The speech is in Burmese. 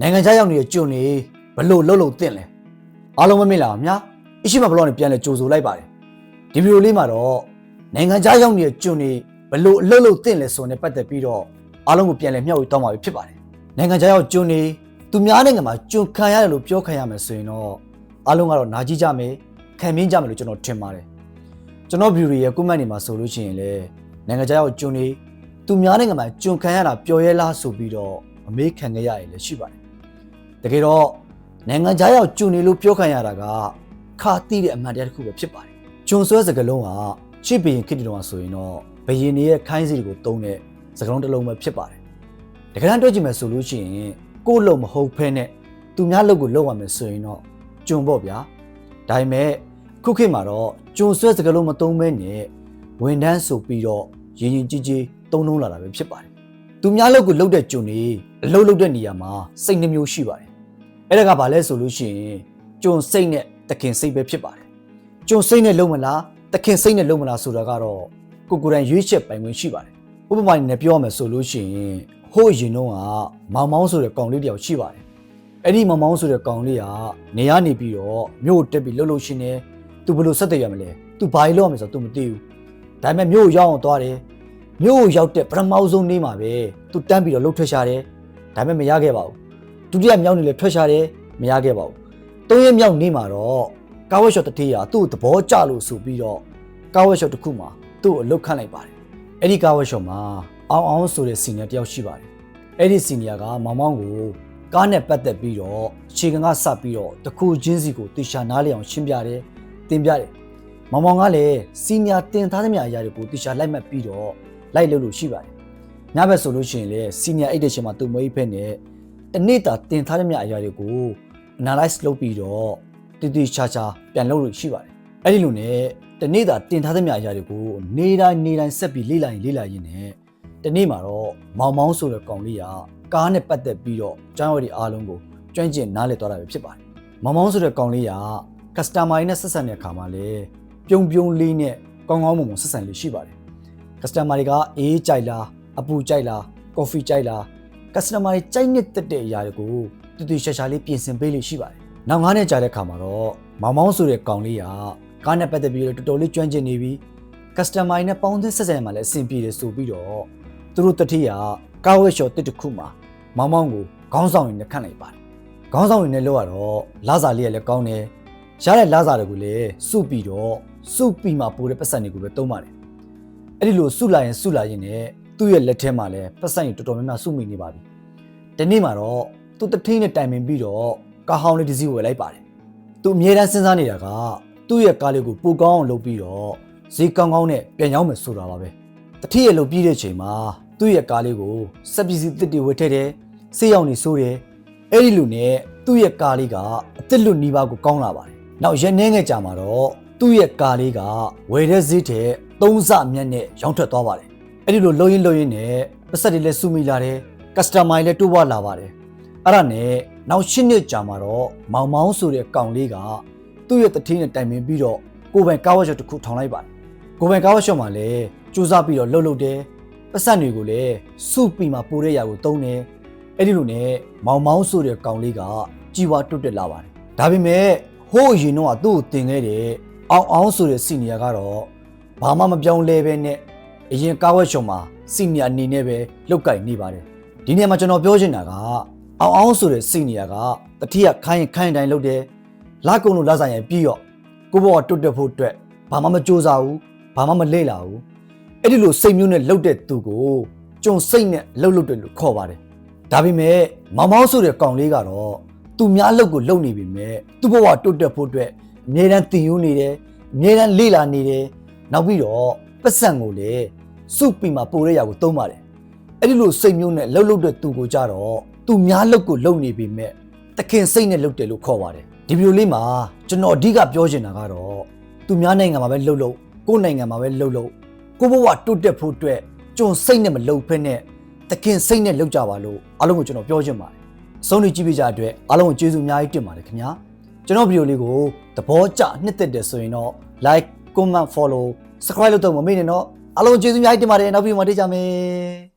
နိုင်ငံခြားရောက်နေတဲ့ကျွန်နေဘလို့လှုပ်လှုပ်တင်လဲအားလုံးမမေ့လာပါများအရှိမဘလော့နဲ့ပြန်လဲကြိုဆိုလိုက်ပါတယ်ဒီဗီဒီယိုလေးမှာတော့နိုင်ငံခြားရောက်နေတဲ့ကျွန်နေဘလို့အလှုပ်လှုပ်တင်လဲဆိုတဲ့ပတ်သက်ပြီးတော့အားလုံးကိုပြန်လဲမျှဝေတော့မှာဖြစ်ပါတယ်နိုင်ငံခြားရောက်ကျွန်နေသူများနိုင်ငံမှာကျွန်ခံရတယ်လို့ပြောခံရမယ်ဆိုရင်တော့အားလုံးကတော့နာကြည့်ကြမယ်ခံမြင်ကြမယ်လို့ကျွန်တော်ထင်ပါတယ်ကျွန်တော်ဗီဒီယိုရဲ့ comment တွေမှာဆိုလို့ရှိရင်လည်းနိုင်ငံခြားရောက်ကျွန်နေသူများနိုင်ငံမှာကျွန်ခံရတာပျော်ရဲလားဆိုပြီးတော့အမေးခံခဲ့ရရင်လည်းရှိပါတယ် တကယ်တော့နိုင်ငံခြားရောက်ကျုံနေလို့ပြောခံရတာကခါတိတဲ့အမှန်တရားတစ်ခုပဲဖြစ်ပါတယ်။ကျုံဆွဲစကားလုံးကချစ်ဘရင်ခေတ္တတုန်းကဆိုရင်တော့ဘယင်တွေရဲ့ခိုင်းစီတွေကိုတုံးတဲ့စကားလုံးတစ်လုံးပဲဖြစ်ပါတယ်။တကယ်တမ်းတွေ့ကြည့်မယ်ဆိုလို့ရှိရင်ကိုယ့်လုံမဟုတ်ဖဲနဲ့သူများလုံကိုလုံရမယ်ဆိုရင်တော့ကျုံပေါ့ဗျာ။ဒါပေမဲ့ခုခေတ်မှာတော့ကျုံဆွဲစကားလုံးမတုံးမဲနဲ့ဝန်တန်းဆိုပြီးတော့ရင်ရင်ကြီးကြီးတုံးလုံးလာတာပဲဖြစ်ပါတယ်။သူများလုံကိုလုံတဲ့ကျုံနေအလုံလုံတဲ့နေရာမှာစိတ်နှမျိုးရှိပါတယ် အဲ့ဒါကဘာလဲဆိုလို့ရှိရင်ကျုံစိတ်နဲ့တခင်စိတ်ပဲဖြစ်ပါတယ်ကျုံစိတ်နဲ့လုံးမလားတခင်စိတ်နဲ့လုံးမလားဆိုတာကတော့ကိုကိုယ်တိုင်ရွေးချက်ပိုင်ခွင့်ရှိပါတယ်ဥပမာအနေနဲ့ပြောရမယ်ဆိုလို့ရှိရင်ဟိုးရင်တော့ကမောင်မောင်းဆိုတဲ့ကောင်လေးတယောက်ရှိပါတယ်အဲ့ဒီမောင်မောင်းဆိုတဲ့ကောင်လေးကနေရနေပြီးတော့မြို့တက်ပြီးလှုပ်လှုပ်ရှင်နေသူဘယ်လိုဆက်တည်ရမလဲသူဘာလို့လုပ်ရမလဲဆိုတော့ तू မသိဘူးဒါပေမဲ့မြို့ကိုရောက်အောင်သွားတယ်မြို့ကိုရောက်တဲ့ပထမဆုံးနေ့မှာပဲ तू တန်းပြီးတော့လှုပ်ထွက်ရှာတယ်ဒါပေမဲ့မရခဲ့ပါဘူး ဒုတိယမြောက်နေလေထွက်ရှာတယ်မရခဲ့ပါဘူး။သုံးရက်မြောက်နေ့မှာတော့ကာဝက်ရှော့တစ်ထေးရာသူ့ကိုသဘောကျလို့ဆိုပြီးတော့ကာဝက်ရှော့တစ်ခုမှာသူ့ကိုအလုတ်ခန့်လိုက်ပါတယ်။အဲ့ဒီကာဝက်ရှော့မှာအောင်အောင်ဆိုတဲ့စီနီယာတယောက်ရှိပါတယ်။အဲ့ဒီစီနီယာကမောင်မောင်ကိုကားနဲ့ပတ်သက်ပြီးတော့ခြေကံကစပ်ပြီးတော့တစ်ခုချင်းစီကိုတေချာနားလည်အောင်ရှင်းပြတယ်တင်ပြတယ်။မောင်မောင်ကလည်းစီနီယာတင်ထားသမျှအရာတွေကိုတေချာလိုက်မှတ်ပြီးတော့လိုက်လို့လို့ရှိပါတယ်။ညဘက်ဆိုလို့ရှိရင်လည်းစီနီယာအိတ်တဲ့ချိန်မှာသူ့မွေးဖက်နဲ့ တနေ့တာတင်ထားတဲ့မြအရာတွေကို analyze လုပ်ပြီးတော့တည်တည်ချာချာပြန်လုပ်လို့ရှိပါတယ်။အဲ့ဒီလိုနဲ့တနေ့တာတင်ထားတဲ့မြအရာတွေကိုနေတိုင်းနေတိုင်းဆက်ပြီးလေ့လာရင်လေ့လာရင်းနဲ့တနေ့မှာတော့မောင်မောင်းဆိုတဲ့ကောင်လေးကကားနဲ့ပတ်သက်ပြီးတော့ကျောင်းဝယ်ဒီအားလုံးကိုကျွမ်းကျင်နားလည်သွားတာပဲဖြစ်ပါတယ်။မောင်မောင်းဆိုတဲ့ကောင်လေးက customer နဲ့ဆက်ဆံတဲ့အခါမှာလေပြုံပြုံလေးနဲ့ကောင်းကောင်းမွန်မွန်ဆက်ဆံလေးရှိပါတယ်။ customer တွေကအေးကြိုက်လားအပူကြိုက်လား coffee ကြိုက်လား customer တွေကြိုက်နှစ်သက်တဲ့အရာတွေကိုတူတူရှာရှာလေးပြင်ဆင်ပေးလို့ရှိပါတယ်။နောက်ငါးနှစ်ကြာတဲ့ခါမှာတော့မောင်မောင်းဆိုတဲ့ကောင်လေးကကားနဲ့ပတ်သက်ပြီးတော့တော်တော်လေးကျွမ်းကျင်နေပြီ။ customer တွေနဲ့ပေါင်းသင်းဆက်ဆံရမှာလည်းအဆင်ပြေတယ်ဆိုပြီးတော့သူတို့တတိယကားဝဲရှော်တစ်တစ်ခုမှာမောင်မောင်းကိုခေါင်းဆောင်ရင်းနဲ့ခန့်လိုက်ပါတယ်။ခေါင်းဆောင်ရင်းနဲ့လောက်ရတော့လာစာလေးကလည်းကောင်းတယ်။ရတဲ့လာစာတွေကိုလည်းစုပြီးတော့စုပြီးမှပိုးတဲ့ပတ်စံတွေကိုပဲသုံးပါတယ်။အဲ့ဒီလိုစုလာရင်စုလာရင်လည်း သူ့ရဲ့လက်ထဲမှာလည်းပတ်စံတွေတော်တော်များများစုမိနေပါပြီ။ဒီနေ့မှာတော့သူတထင်းနဲ့တိုင်ပင်ပြီးတော့ကားဟောင်းလေးတစ်စီးဝယ်လိုက်ပါတယ်။သူအမြဲတမ်းစဉ်းစားနေတာကသူ့ရဲ့ကားလေးကိုပိုကောင်းအောင်လုပ်ပြီးတော့ဈေးကောင်းကောင်းနဲ့ပြန်ရောက်မယ်ဆိုတာပါပဲ။တထင်းရဲ့လုပ်ပြီးတဲ့ချိန်မှာသူ့ရဲ့ကားလေးကိုစက်ပစ္စည်းတစ်တွေဝယ်ထည့်တယ်။ဆေးရောင်နေဆိုးတယ်။အဲ့ဒီလိုနဲ့သူ့ရဲ့ကားလေးကအစ်စ်လွတ်နီးပါးကိုကောင်းလာပါတယ်။နောက်ရက်နှဲငယ်ကြာမှာတော့သူ့ရဲ့ကားလေးကဝယ်တဲ့ဈေးထဲသုံးဆမြတ်နဲ့ရောင်းထွက်သွားပါတယ်။ အဲ့ဒီလိုလှုပ်ရင်းလှုပ်ရင်းနဲ့ပတ်ဆက်တွေလည်းစုမိလာတယ်။ customer တွေလည်းတိုးပွားလာပါတယ်။အဲ့ဒါနဲ့နောက်၈နှစ်ကြာမှာတော့မောင်မောင်းဆိုတဲ့ကောင်လေးကသူ့ရဲ့တထင်းနဲ့တိုင်ပင်ပြီးတော့ကိုယ်ပိုင်ကားဝတ်ရှော့တစ်ခုထောင်လိုက်ပါတယ်။ကိုယ်ပိုင်ကားဝတ်ရှော့မှာလည်းစူးစမ်းပြီးတော့လှုပ်လှုပ်တယ်။ပတ်ဆက်တွေကိုလည်းစုပြီးမှပိုတဲ့ຢာကိုတုံးတယ်။အဲ့ဒီလိုနဲ့မောင်မောင်းဆိုတဲ့ကောင်လေးကကြီးဝါတွတ်တက်လာပါတယ်။ဒါပေမဲ့ဟိုးအရင်တော့ကသူ့ကိုတင်ခဲ့တဲ့အောင်အောင်ဆိုတဲ့စီနီယာကတော့ဘာမှမပြောင်းလဲပဲနဲ့ အရင်ကားဝတ်ရှော့မှာစီနီယာအနေနဲ့ပဲလုတ်ကင်နေပါတယ်။ဒီနေရာမှာကျွန်တော်ပြောချင်တာကအောင်အောင်ဆိုတဲ့စီနီယာကတတိယခိုင်းရင်ခိုင်းတိုင်းလုပ်တယ်။လာကုန်လို့လာဆိုင်ရင်ပြီးတော့ကိုဘောကတွတ်တက်ဖို့အတွက်ဘာမှမကြိုးစားဘူးဘာမှမလေ့လာဘူး။အဲ့ဒီလိုစိတ်မျိုးနဲ့လှုပ်တဲ့သူကိုကျုံစိတ်နဲ့လှုပ်လှုပ်တယ်လို့ခေါ်ပါတယ်။ဒါပေမဲ့မောင်မောင်းဆိုတဲ့ကောင်လေးကတော့သူများလှုပ်ကိုလှုပ်နေပြီမဲ့သူ့ဘဝတွတ်တက်ဖို့အတွက်အမြဲတမ်းတင်ယူနေတယ်အမြဲတမ်းလေ့လာနေတယ်နောက်ပြီးတော့ပတ်စံကိုလည်း စုပြီးမှပိုတဲ့ຢာကိုသုံးပါတယ်အဲ့ဒီလိုစိတ်မျိုးနဲ့လှုပ်လှုပ်တဲ့သူကိုကြတော့သူများလှုပ်ကိုလှုပ်နေပြီမဲ့တခင်စိတ်နဲ့လှုပ်တယ်လို့ခေါ်ပါတယ်ဒီဗီဒီယိုလေးမှာကျွန်တော်အဓိကပြောချင်တာကတော့သူများနိုင်ငံမှာပဲလှုပ်လှုပ်ကိုယ့်နိုင်ငံမှာပဲလှုပ်လှုပ်ကိုယ့်ဘဝတိုးတက်ဖို့အတွက်ကျွန်စိတ်နဲ့မလှုပ်ဖက်နဲ့တခင်စိတ်နဲ့လှုပ်ကြပါလို့အားလုံးကိုကျွန်တော်ပြောချင်ပါတယ်အဆုံးထိကြည့်ပေးကြတဲ့အတွက်အားလုံးကိုကျေးဇူးအများကြီးတင်ပါတယ်ခင်ဗျာကျွန်တော်ဗီဒီယိုလေးကိုသဘောကျနှစ်သက်တယ်ဆိုရင်တော့ like comment follow subscribe လုပ်တော့မမေ့နဲ့နော် အားလုံးကျေးဇူးအများကြီးတင်ပါတယ်နောက်ဗီဒီယိုမှာတွေ့ကြမယ်